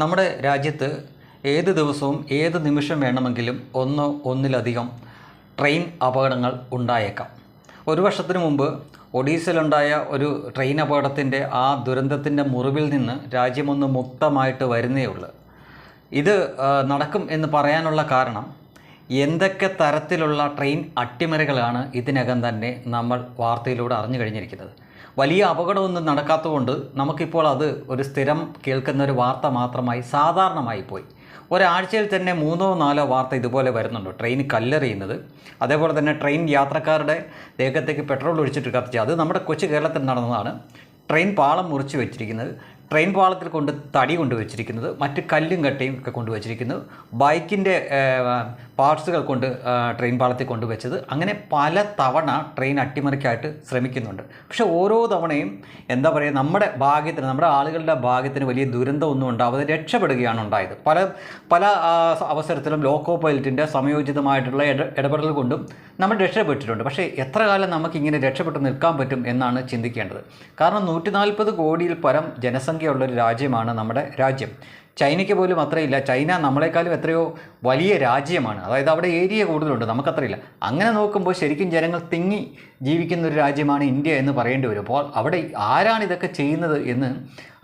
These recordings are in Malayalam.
നമ്മുടെ രാജ്യത്ത് ഏത് ദിവസവും ഏത് നിമിഷം വേണമെങ്കിലും ഒന്നോ ഒന്നിലധികം ട്രെയിൻ അപകടങ്ങൾ ഉണ്ടായേക്കാം. ഒരു വർഷത്തിന് മുമ്പ് ഒഡീസയിലുണ്ടായ ഒരു ട്രെയിൻ അപകടത്തിന്റെ ആ ദുരന്തത്തിന്റെ മുറിവിൽ നിന്ന് രാജ്യമൊന്ന് മുക്തമായിട്ട് വരുന്നേ ഉള്ളൂ. ഇത് നടക്കും എന്ന് പറയാനുള്ള കാരണം എന്തൊക്കെ തരത്തിലുള്ള ട്രെയിൻ അട്ടിമറികളാണ് ഇതിനകം തന്നെ നമ്മൾ വാർത്തയിലൂടെ അറിഞ്ഞു കഴിഞ്ഞിരിക്കുന്നത്. വലിയ അപകടമൊന്നും നടക്കാത്തതുകൊണ്ട് നമുക്കിപ്പോൾ അത് ഒരു സ്ഥിരം കേൾക്കുന്ന ഒരു വാർത്ത മാത്രമായി സാധാരണമായി പോയി. ഒരാഴ്ചയിൽ തന്നെ മൂന്നോ നാലോ വാർത്ത ഇതുപോലെ വരുന്നുണ്ട്. ട്രെയിൻ കല്ലെറിയുന്നത്. അതേപോലെ തന്നെ ട്രെയിൻ യാത്രക്കാരുടെ ദേഹത്തേക്ക് പെട്രോൾ ഒഴിച്ചിട്ട് കത്തിച്ച്. അത് നമ്മുടെ കൊച്ചു കേരളത്തിൽ നടന്നതാണ്. ട്രെയിൻ പാളം മുറിച്ച് വെച്ചിരിക്കുന്നത്. ട്രെയിൻ പാളത്തിൽ കൊണ്ട് തടി കൊണ്ടുവച്ചിരിക്കുന്നത് മറ്റ് കല്ലും കട്ടയും ഒക്കെ കൊണ്ടുവച്ചിരിക്കുന്നു ബൈക്കിന്റെ പാർട്സുകൾ കൊണ്ട് ട്രെയിൻ പാളത്തിൽ കൊണ്ടുവച്ചത്. അങ്ങനെ പല തവണ ട്രെയിൻ അട്ടിമറിക്കായിട്ട് ശ്രമിക്കുന്നുണ്ട്. പക്ഷേ ഓരോ തവണയും എന്താ പറയുക നമ്മുടെ ഭാഗ്യത്തിന് നമ്മുടെ ആളുകളുടെ ഭാഗ്യത്തിന് വലിയ ദുരന്തമൊന്നും ഉണ്ടാവാതെ രക്ഷപ്പെടുകയാണ് ഉണ്ടായത്. പല പല അവസരത്തിലും ലോക്കോ പൈലറ്റിന്റെ സമയോചിതമായിട്ടുള്ള ഇട ഇടപെടൽ കൊണ്ടും നമ്മൾ രക്ഷപ്പെട്ടിട്ടുണ്ട്. പക്ഷേ എത്ര കാലം നമുക്കിങ്ങനെ രക്ഷപ്പെട്ട് നിൽക്കാൻ പറ്റും എന്നാണ് ചിന്തിക്കേണ്ടത്. കാരണം നൂറ്റി കോടിയിൽ പരം ജനസംഖ്യയുള്ള ഒരു രാജ്യമാണ് നമ്മുടെ രാജ്യം. ചൈനയ്ക്ക് പോലും അത്രയില്ല. ചൈന നമ്മളെക്കാളും എത്രയോ വലിയ രാജ്യമാണ്. അതായത് അവിടെ ഏരിയ കൂടുതലുണ്ട്. നമുക്കത്രയില്ല. അങ്ങനെ നോക്കുമ്പോൾ ശരിക്കും ജനങ്ങൾ തിങ്ങി ജീവിക്കുന്ന ഒരു രാജ്യമാണ് ഇന്ത്യ എന്ന് പറയേണ്ടി വരും. അപ്പോൾ അവിടെ ആരാണ് ഇതൊക്കെ ചെയ്യുന്നത് എന്ന്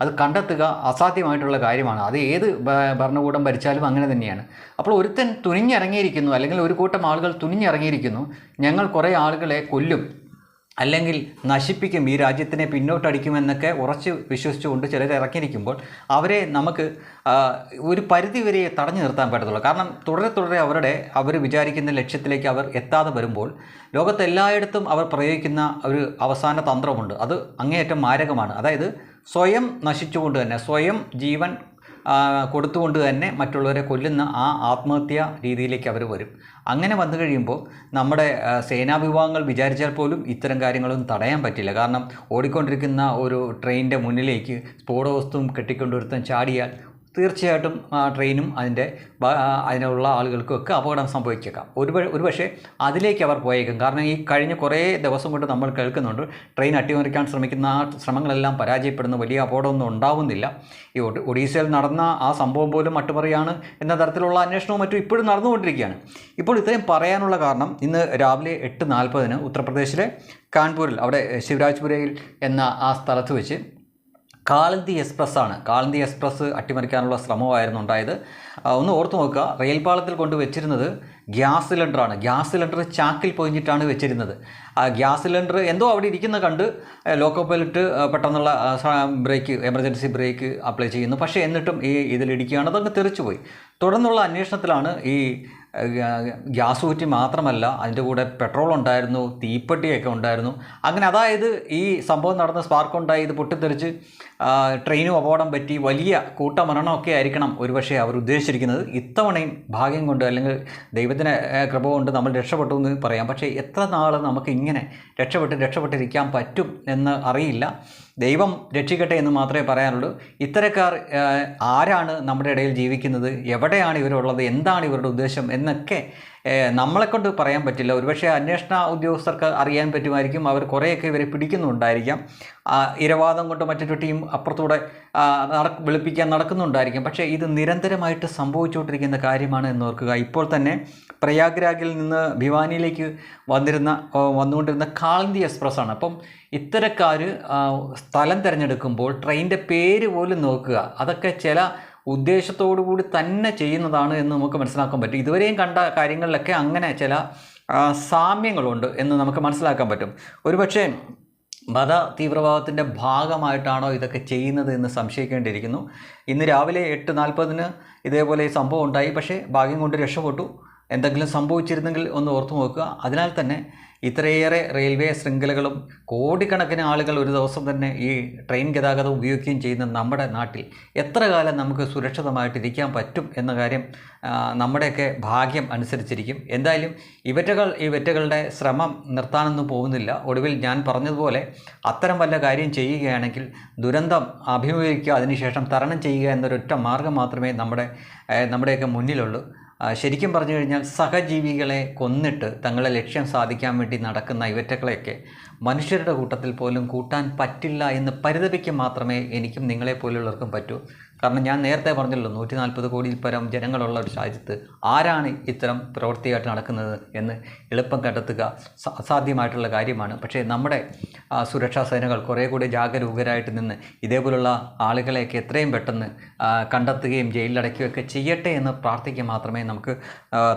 അത് കണ്ടെത്തുക അസാധ്യമായിട്ടുള്ള കാര്യമാണ്. അത് ഏത് ഭരണകൂടം ഭരിച്ചാലും അങ്ങനെ തന്നെയാണ്. അപ്പോൾ ഒരുത്തൻ തുനിഞ്ഞിറങ്ങിയിരിക്കുന്നു. അല്ലെങ്കിൽ ഒരു കൂട്ടം ആളുകൾ തുനിഞ്ഞിറങ്ങിയിരിക്കുന്നു. ഞങ്ങൾ കുറേ ആളുകളെ കൊല്ലും. അല്ലെങ്കിൽ നശിപ്പിക്കും ഈ രാജ്യത്തിനെ പിന്നോട്ടടിക്കുമെന്നൊക്കെ ഉറച്ച് വിശ്വസിച്ചുകൊണ്ട് ചിലർ ഇറക്കിയിരിക്കുമ്പോൾ അവരെ നമുക്ക് ഒരു പരിധി വരെ തടഞ്ഞു നിർത്താൻ പറ്റത്തുള്ളൂ. കാരണം തുടരെ തുടരെ അവരുടെ അവർ വിചാരിക്കുന്ന ലക്ഷ്യത്തിലേക്ക് അവർ എത്താതെ വരുമ്പോൾ ലോകത്ത് എല്ലായിടത്തും അവർ പ്രയോഗിക്കുന്ന ഒരു അവസാന തന്ത്രമുണ്ട്. അത് അങ്ങേയറ്റം മാരകമാണ്. അതായത് സ്വയം നശിച്ചുകൊണ്ട് തന്നെ സ്വയം ജീവൻ കൊടുത്തുകൊണ്ട് തന്നെ മറ്റുള്ളവരെ കൊല്ലുന്ന ആ ആത്മഹത്യ രീതിയിലേക്ക് അവർ വരും. അങ്ങനെ വന്നു കഴിയുമ്പോൾ നമ്മുടെ സേനാ വിഭാഗങ്ങൾ വിചാരിച്ചാൽ പോലും ഇത്തരം കാര്യങ്ങളൊന്നും തടയാൻ പറ്റില്ല. കാരണം ഓടിക്കൊണ്ടിരിക്കുന്ന ഒരു ട്രെയിനിന്റെ മുന്നിലേക്ക് സ്ഫോടവസ്തുവും കെട്ടിക്കൊണ്ടൊരുത്തൻ ചാടിയാൽ തീർച്ചയായിട്ടും ആ ട്രെയിനും അതിന്റെ അതിനുള്ള ആളുകൾക്കും ഒക്കെ അപകടം സംഭവിച്ചേക്കാം. ഒരു പക്ഷേ അതിലേക്ക് അവർ പോയേക്കും. കാരണം ഈ കഴിഞ്ഞ കുറേ ദിവസം കൊണ്ട് നമ്മൾ കേൾക്കുന്നുണ്ട് ട്രെയിൻ അട്ടിമറിക്കാൻ ശ്രമിക്കുന്ന ആ ശ്രമങ്ങളെല്ലാം പരാജയപ്പെടുന്ന വലിയ അപകടമൊന്നും ഉണ്ടാവുന്നില്ല. ഈ ഒഡീസയിൽ നടന്ന ആ സംഭവം പോലും അട്ടിമറിയാണ് എന്ന തരത്തിലുള്ള അന്വേഷണവും മറ്റും ഇപ്പോഴും നടന്നുകൊണ്ടിരിക്കുകയാണ്. ഇപ്പോൾ ഇത്രയും പറയാനുള്ള കാരണം ഇന്ന് രാവിലെ എട്ട് നാൽപ്പതിന് ഉത്തർപ്രദേശിലെ കാൺപൂരിൽ അവിടെ ശിവരാജ്പുരയിൽ എന്ന ആ സ്ഥലത്ത് വെച്ച് കാളന്തി എക്സ്പ്രസ് ആണ് കാളന്തി എക്സ്പ്രസ് അട്ടിമറിക്കാനുള്ള ശ്രമമായിരുന്നു ഉണ്ടായത്. ഒന്ന് ഓർത്ത് നോക്കുക റെയിൽ പാളത്തിൽ കൊണ്ട് വെച്ചിരുന്നത് ഗ്യാസ് സിലിണ്ടറാണ്. ഗ്യാസ് സിലിണ്ടർ ചാക്കിൽ പൊതിഞ്ഞിട്ടാണ് വെച്ചിരുന്നത്. ആ ഗ്യാസ് സിലിണ്ടർ എന്തോ അവിടെ ഇരിക്കുന്ന കണ്ട് ലോക്കോ പൈലറ്റ് പെട്ടെന്നുള്ള ബ്രേക്ക് എമർജൻസി ബ്രേക്ക് അപ്ലൈ ചെയ്യുന്നു. പക്ഷേ എന്നിട്ടും ഈ ഇതിലിടിക്കുകയാണ്. അതങ്ങ് തെറിച്ചുപോയി. തുടർന്നുള്ള അന്വേഷണത്തിലാണ് ഈ ഗ്യാസ് കുറ്റി മാത്രമല്ല അതിന്റെ കൂടെ പെട്രോൾ ഉണ്ടായിരുന്നു തീപ്പെട്ടിയൊക്കെ ഉണ്ടായിരുന്നു. അങ്ങനെ അതായത് ഈ സംഭവം നടന്ന സ്പാർക്ക് ഉണ്ടായി ഇത് പൊട്ടിത്തെറിച്ച് ട്രെയിനും അപകടം പറ്റി വലിയ കൂട്ടമരണമൊക്കെ ആയിരിക്കണം ഒരുപക്ഷെ അവർ ഉദ്ദേശിച്ചിരിക്കുന്നത്. ഇത്തവണയും ഭാഗ്യം കൊണ്ട് അല്ലെങ്കിൽ ദൈവത്തിന് കൃപ കൊണ്ട് നമ്മൾ രക്ഷപ്പെട്ടു എന്ന് പറയാം. പക്ഷേ എത്ര നാൾ നമുക്ക് ഇങ്ങനെ രക്ഷപ്പെട്ട് രക്ഷപ്പെട്ടിരിക്കാൻ പറ്റും എന്ന് അറിയില്ല. ദൈവം രക്ഷിക്കട്ടെ എന്ന് മാത്രമേ പറയാനുള്ളൂ. ഇത്തരക്കാർ ആരാണ് നമ്മുടെ ഇടയിൽ ജീവിക്കുന്നത്? എവിടെയാണ് ഇവരുള്ളത്? എന്താണ് ഇവരുടെ ഉദ്ദേശം? എന്നൊക്കെ നമ്മളെക്കൊണ്ട് പറയാൻ പറ്റില്ല. ഒരുപക്ഷെ അന്വേഷണ ഉദ്യോഗസ്ഥർക്ക് അറിയാൻ പറ്റുമായിരിക്കും. അവർ കുറേയൊക്കെ ഇവരെ പിടിക്കുന്നുണ്ടായിരിക്കാം. ഇരവാദം കൊണ്ട് മറ്റൊരു ടീം അപ്പുറത്തൂടെ നട വെളുപ്പിക്കാൻ നടക്കുന്നുണ്ടായിരിക്കും. പക്ഷേ ഇത് നിരന്തരമായിട്ട് സംഭവിച്ചുകൊണ്ടിരിക്കുന്ന കാര്യമാണ് എന്ന് ഓർക്കുക. ഇപ്പോൾ തന്നെ പ്രയാഗ്രാഗിൽ നിന്ന് ഭിവാനിയിലേക്ക് വന്നിരുന്ന വന്നുകൊണ്ടിരുന്ന കാളന്തി എക്സ്പ്രസ്സാണ് അപ്പം ഇത്തരക്കാർ സ്ഥലം തിരഞ്ഞെടുക്കുമ്പോൾ ട്രെയിനിന്റെ പേര് പോലും നോക്കുക. അതൊക്കെ ചില ഉദ്ദേശത്തോടു കൂടി തന്നെ ചെയ്യുന്നതാണ് എന്ന് നമുക്ക് മനസ്സിലാക്കാൻ പറ്റും. ഇതുവരെയും കണ്ട കാര്യങ്ങളിലൊക്കെ അങ്ങനെ ചില സാമ്യങ്ങളുണ്ട് എന്ന് നമുക്ക് മനസ്സിലാക്കാൻ പറ്റും. ഒരുപക്ഷെ മത തീവ്രവാദത്തിന്റെ ഭാഗമായിട്ടാണോ ഇതൊക്കെ ചെയ്യുന്നത് എന്ന് സംശയിക്കേണ്ടിയിരിക്കുന്നു. ഇന്ന് രാവിലെ എട്ട് നാൽപ്പതിന് ഇതേപോലെ സംഭവം ഉണ്ടായി. പക്ഷേ ഭാഗ്യം കൊണ്ട് രക്ഷപ്പെട്ടു. എന്തെങ്കിലും സംഭവിച്ചിരുന്നെങ്കിൽ ഒന്ന് ഓർത്തു നോക്കുക. അതിനാൽ തന്നെ ഇത്രയേറെ റെയിൽവേ ശൃംഖലകളും കോടിക്കണക്കിന് ആളുകൾ ഒരു ദിവസം തന്നെ ഈ ട്രെയിൻ ഗതാഗതം ഉപയോഗിക്കുകയും ചെയ്യുന്ന നമ്മുടെ നാട്ടിൽ എത്ര കാലം നമുക്ക് സുരക്ഷിതമായിട്ട് ഇരിക്കാൻ പറ്റും എന്ന കാര്യം നമ്മുടെയൊക്കെ ഭാഗ്യം അനുസരിച്ചിരിക്കും. എന്തായാലും ഇവറ്റകൾ ഇവറ്റകളുടെ ശ്രമം നിർത്താനൊന്നും പോകുന്നില്ല. ഒടുവിൽ ഞാൻ പറഞ്ഞതുപോലെ അത്തരം വല്ല കാര്യം ചെയ്യുകയാണെങ്കിൽ ദുരന്തം അഭിമുഖീകരിക്കുക അതിനുശേഷം തരണം ചെയ്യുക എന്നൊരൊറ്റ മാർഗം മാത്രമേ നമ്മുടെ നമ്മുടെയൊക്കെ മുന്നിലുള്ളൂ. ശരിക്കും പറഞ്ഞു കഴിഞ്ഞാൽ സഹജീവികളെ കൊന്നിട്ട് തങ്ങളെ ലക്ഷ്യം സാധിക്കാൻ വേണ്ടി നടക്കുന്ന ഇവറ്റകളെയൊക്കെ മനുഷ്യരുടെ കൂട്ടത്തിൽ പോലും കൂട്ടാൻ പറ്റില്ല എന്ന് പരിതപിക്കാൻ മാത്രമേ എനിക്കും നിങ്ങളെപ്പോലുള്ളവർക്കും പറ്റൂ. കാരണം ഞാൻ നേരത്തെ പറഞ്ഞല്ലോ നൂറ്റി നാൽപ്പത് കോടിയിൽ പരം ജനങ്ങളുള്ള ഒരു രാജ്യത്ത് ആരാണ് ഇത്തരം പ്രവൃത്തിയായിട്ട് നടക്കുന്നത് എന്ന് എളുപ്പം കണ്ടെത്തുക അസാധ്യമായിട്ടുള്ള കാര്യമാണ്. പക്ഷേ നമ്മുടെ സുരക്ഷാ സേനകൾ കുറേ കൂടി ജാഗരൂകരായിട്ട് നിന്ന് ഇതേപോലുള്ള ആളുകളെയൊക്കെ എത്രയും പെട്ടെന്ന് കണ്ടെത്തുകയും ജയിലിലടയ്ക്കുകയൊക്കെ ചെയ്യട്ടെ എന്ന് പ്രാർത്ഥിക്കുക മാത്രമേ നമുക്ക്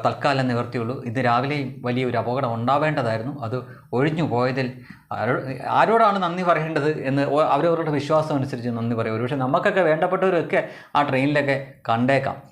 തൽക്കാലം നിവർത്തിയുള്ളൂ. ഇന്ന് രാവിലെയും വലിയൊരു അപകടം ഉണ്ടാവേണ്ടതായിരുന്നു. അത് ഒഴിഞ്ഞു പോയതിൽ ആരോ ആരോടാണ് നന്ദി പറയേണ്ടത് എന്ന് അവരവരുടെ വിശ്വാസം അനുസരിച്ച് നന്ദി പറയും. ഒരുപക്ഷെ നമുക്കൊക്കെ വേണ്ടപ്പെട്ടവരൊക്കെ ആ ട്രെയിനിലൊക്കെ കണ്ടേക്കാം.